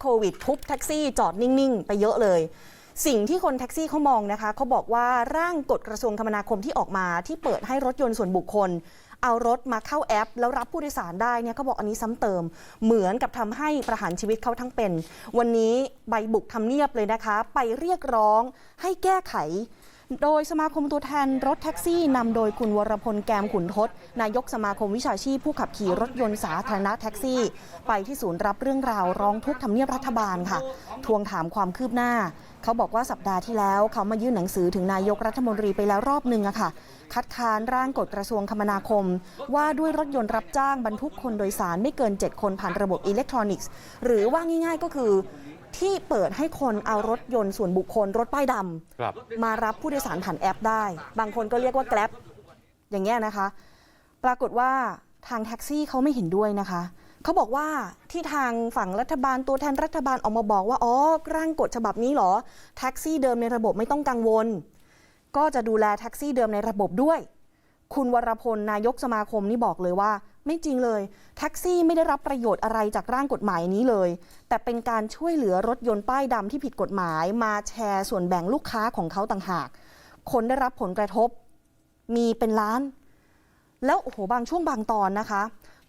โควิดทุบแท็กซี่จอดนิ่ง ๆ ไปเยอะเลย สิ่งที่คนแท็กซี่เขามองนะคะเขาบอกว่าร่างกฎกระทรวงคมนาคมที่ออกมา ที่เปิดให้รถยนต์ส่วนบุคคล เอารถมาเข้าแอป แล้วรับผู้โดยสารได้เนี่ยเขาบอกอันนี้ซ้ำเติม เหมือนกับทำให้ประหารชีวิตเขาทั้งเป็น วันนี้ใบบุกทำเนียบเลยนะคะ ไปเรียกร้องให้แก้ไข โดยสมาคมตัวแทนรถแท็กซี่นำโดยคุณวรพลแกมขุนทศ นายกสมาคมวิชาชีพผู้ขับขี่รถยนต์สาธารณะแท็กซี่ ไปที่ศูนย์รับเรื่องราวร้องทุกข์ทำเนียบรัฐบาลค่ะ ทวงถามความคืบหน้า เขาบอกว่าสัปดาห์ที่แล้วเขามายื่นหนังสือถึงนายกรัฐมนตรีไปแล้วรอบหนึ่งอะค่ะ คัดค้านร่างกฎกระทรวงคมนาคม ว่าด้วยรถยนต์รับจ้างบรรทุกคนโดยสารไม่เกิน 7 คนผ่านระบบอิเล็กทรอนิกส์ หรือว่าง่าย ๆ ก็คือ ที่เปิดให้คนเอารถยนต์ส่วนบุคคลรถป้ายดำครับมารับผู้โดยสารผ่านแอปได้ บางคนก็เรียกว่าแก b อย่างเงี้ยนะคะ ปรากฏว่าทางแท็กซี่เขาไม่เห็นด้วยนะคะ เขาบอกว่าที่ทางฝั่งรัฐบาลตัวแทนรัฐบาลออกมาบอกว่า อ๋อ ร่างกฎฉบับนี้เหรอ แท็กซี่เดิมในระบบไม่ต้องกังวล ก็จะดูแลแท็กซี่เดิมในระบบด้วย คุณวรพลนายกสมาคมนี่บอกเลยว่า ไม่จริงเลย แท็กซี่ไม่ได้รับประโยชน์อะไรจากร่างกฎหมายนี้เลย แต่เป็นการช่วยเหลือรถยนต์ป้ายดำที่ผิดกฎหมาย มาแชร์ส่วนแบ่งลูกค้าของเขาต่างหาก คนได้รับผลกระทบ มีเป็นล้าน แล้วโอ้โหบางช่วงบางตอนนะคะ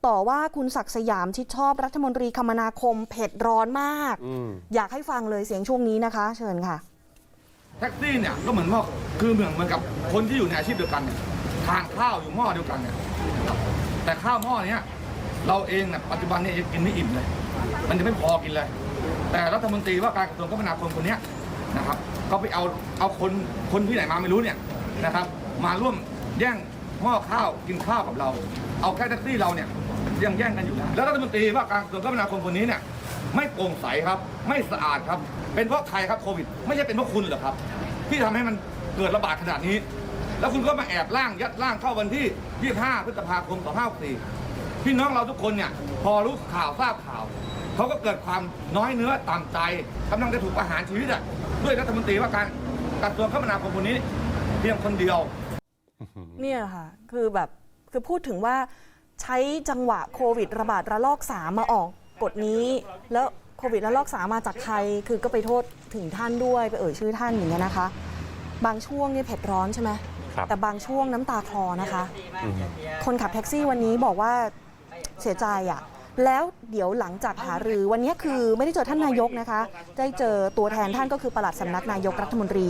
ต่อว่าคุณศักดิ์สยามชิดชอบรัฐมนตรีคมนาคมเผ็ดร้อนมากอืมอยากให้ฟังเลยเสียงช่วงนี้นะคะ เชิญค่ะแท็กซี่เนี่ยก็เหมือนว่าคือเหมือนเหมือนกับคนที่อยู่ในอาชีพเดียวกันเนี่ยทานข้าวอยู่หม้อเดียวกันเนี่ยนะครับ แต่ข้าวหม้อเนี้ยเราเองเนี่ยปัจจุบันเนี่ยยังกินไม่อิ่มเลย มันจะไม่พอกินเลย แต่รัฐมนตรีว่าการกระทรวงคมนาคมคนเนี้ยนะครับก็ไปเอาเอาคนคนที่ไหนมาไม่รู้เนี่ยนะครับ มาร่วมแย่งหม้อข้าวกินข้าวกับเรา เอาแค่แท็กซี่เราเนี่ยยังแย่งกันอยู่แล้วแล้วรัฐมนตรีว่าการกระทรวงคมนาคมคนนี้เนี่ยไม่โปร่งใสครับ ไม่สะอาดครับ เป็นเพราะใครครับโควิด ไม่ใช่เป็นเพราะคุณหรอครับ ที่ทำให้มันเกิดระบาดขนาดนี้ แล้วคุณก็มาแอบร่างยัดร่างเข้าวันที่ 25 พฤษภาคม2564พี่น้องเราทุกคนเนี่ยพอรู้ข่าวทราบข่าวเขาก็เกิดความน้อยเนื้อต่ำใจกำลังจะถูกประหารชีวิตอะด้วยรัฐมนตรีว่าการกระทรวงคมนาคมคนนี้เพียงคนเดียวเนี่ยค่ะ คือแบบคือพูดถึงว่าใช้จังหวะโควิดระบาดระลอกสามมาออกกฎนี้ แล้วโควิดระลอกสามมาจากใครคือก็ไปโทษถึงท่านด้วยไปเอ่ยชื่อท่านอย่างเงี้ยนะคะ บางช่วงเนี่ยเผ็ดร้อนใช่ไหม แต่บางช่วงน้ำตาคลอนะคะอืมคนขับแท็กซี่วันนี้บอกว่าเสียใจอะ่ะแล้วเดี๋ยวหลังจากหารือวันนี้คือไม่ได้เจอท่านนายกนะคะ ได้เจอตัวแทนท่านก็คือปลัดสำนักนายกรัฐมนตรี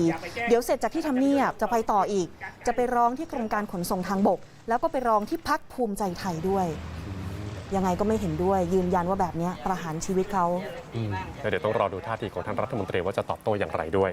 เดี๋ยวเสร็จจากที่ทำเนียบจะไปต่ออีก จะไปร้องที่กรมการขนส่งทางบก แล้วก็ไปร้องที่พักภูมิใจไทยด้วย ยังไงก็ไม่เห็นด้วย ยืนยันว่าแบบเนี้ยประหารชีวิตเขาอืมแล้วเดี๋ยวต้องรอดูท่าทีของท่านรัฐมนตรีว่าจะตอบโต้อย่างไรด้วย